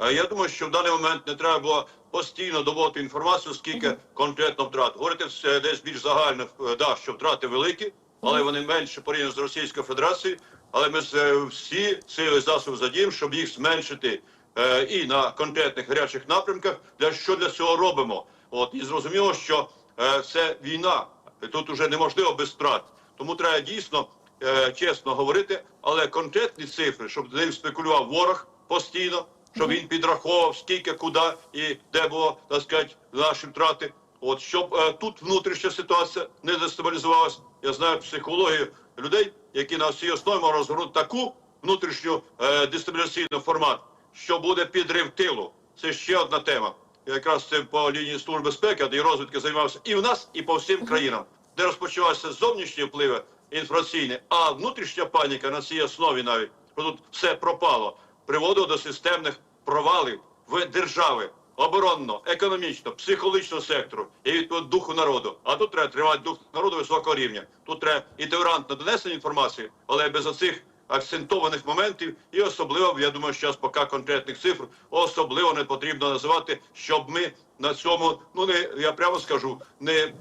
Я думаю, що в даний момент не треба було постійно доводити інформацію, скільки конкретно втрат. Говорити все десь більш загально, е, да, що втрати великі, але вони менше порівняно з Російською Федерацією. Але ми е, всі сили засоби задіємо, щоб їх зменшити е, і на конкретних гарячих напрямках. Для що для цього робимо? От і зрозуміло, що е, це війна. Тут уже неможливо без втрат. Тому треба дійсно е, чесно говорити, але конкретні цифри, щоб ним спекулював ворог постійно, щоб він підраховував скільки, куди і де було так сказати, наші втрати. От щоб е, тут внутрішня ситуація не дестабілізувалася. Я знаю психологію людей, які на всій основі можуть розгорнути таку внутрішню е, дестабілізаційну формат, що буде підрив тилу. Це ще одна тема. Я якраз цим по лінії служби безпеки і розвідки займався і в нас, і по всім країнам, де розпочалися зовнішні впливи інформаційні, а внутрішня паніка на цій основі навіть тут все пропало, приводило до системних провалів в держави оборонно, економічно, психологічного сектору і відповідно духу народу. А тут треба тримати дух народу високого рівня. Тут треба і толерантно донесення інформації, але без оцих акцентованих моментів, і особливо, я думаю, що зараз поки конкретних цифр особливо не потрібно називати, щоб ми на цьому, ну не я прямо скажу, не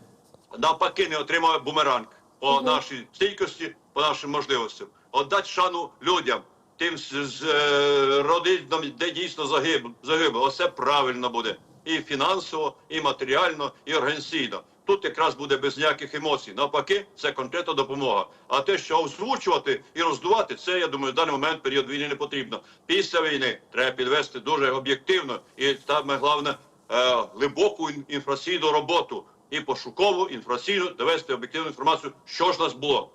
навпаки не отримали бумеранг по нашій стійкості, по нашим можливостям. Отдати шану людям, тим з, е, родинам, де дійсно загиб, загибло. Оце правильно буде і фінансово, і матеріально, і організаційно. Тут якраз буде без ніяких емоцій. Навпаки, це конкретна допомога. А те, що озвучувати і роздувати, це я думаю, в даний момент період війни не потрібно. Після війни треба підвести дуже об'єктивно і саме головне е, глибоку ін- інформаційну роботу і пошукову інформаційну довести об'єктивну інформацію, що ж нас було.